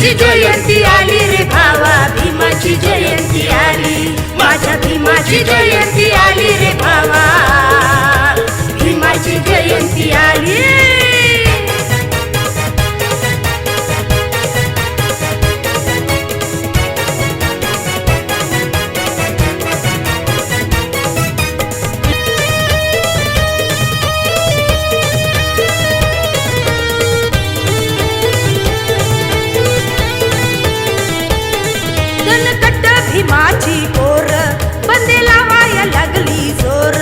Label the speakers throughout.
Speaker 1: भीमाची जयंती आली रे भावा भीमाची जयंती आली. माझ्या भीमाची जयंती आली रे भावा. भीमाची
Speaker 2: पोर. बंदे लावाया लागली जोर.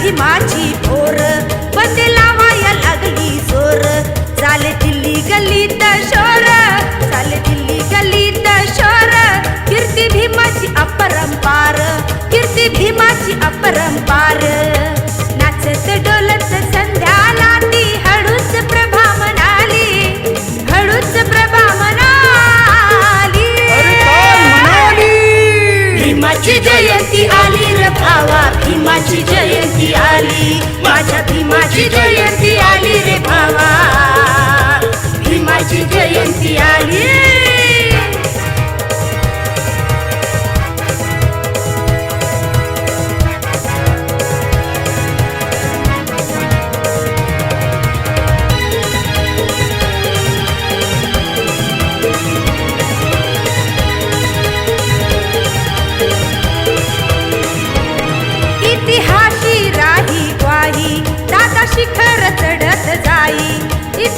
Speaker 2: भी भीमाची
Speaker 1: भावा भीमाची जयंती आली. माझ्या भीमाची जयंती आली रे भावा. भीमाची जयंती आली.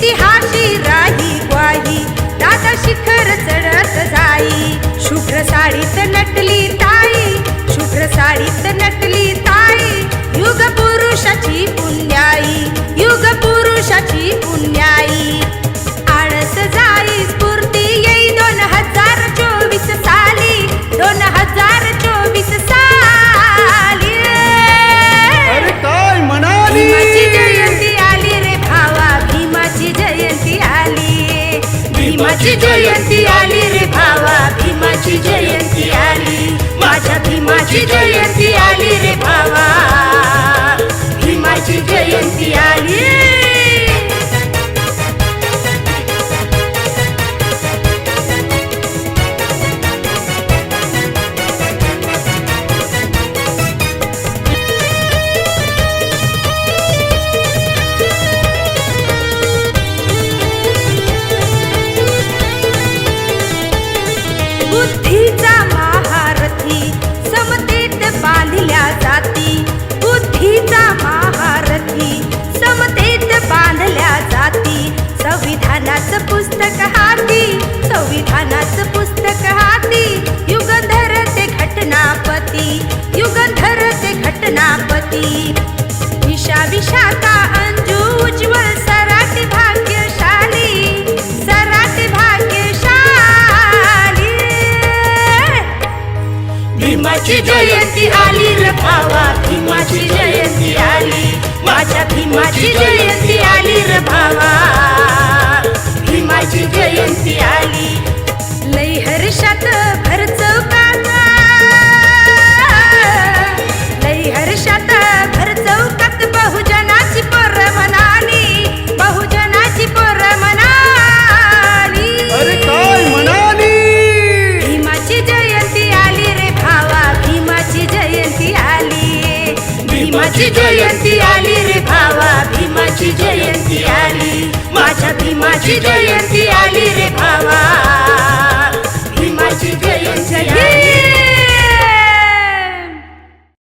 Speaker 2: इतिहाशी राही ग्वाही. दादा शिखर चढत जाई. शुभ्र साडीत नटली ताई. शुभ्र साडीत नटली ताई. युग पुरुषाची पुण्याई. भीमाची जयंती आली रे भावा भीमाची जयंती आली.
Speaker 1: माझ्या भीमाची जयंती आली रे भावा.
Speaker 2: casado.
Speaker 1: भीमाची जयंती आली रे भावा भीमाची जयंती आली. माझ्या भीमाची जयंती आली रे भावा. भीमाची जयंती आली.
Speaker 2: लई हर्षात भर
Speaker 1: भीमाची जयंती आली रे भावा भीमाची जयंती आली. माझ्या भीमाची जयंती आली रे भावा भीमाची जयंती आली.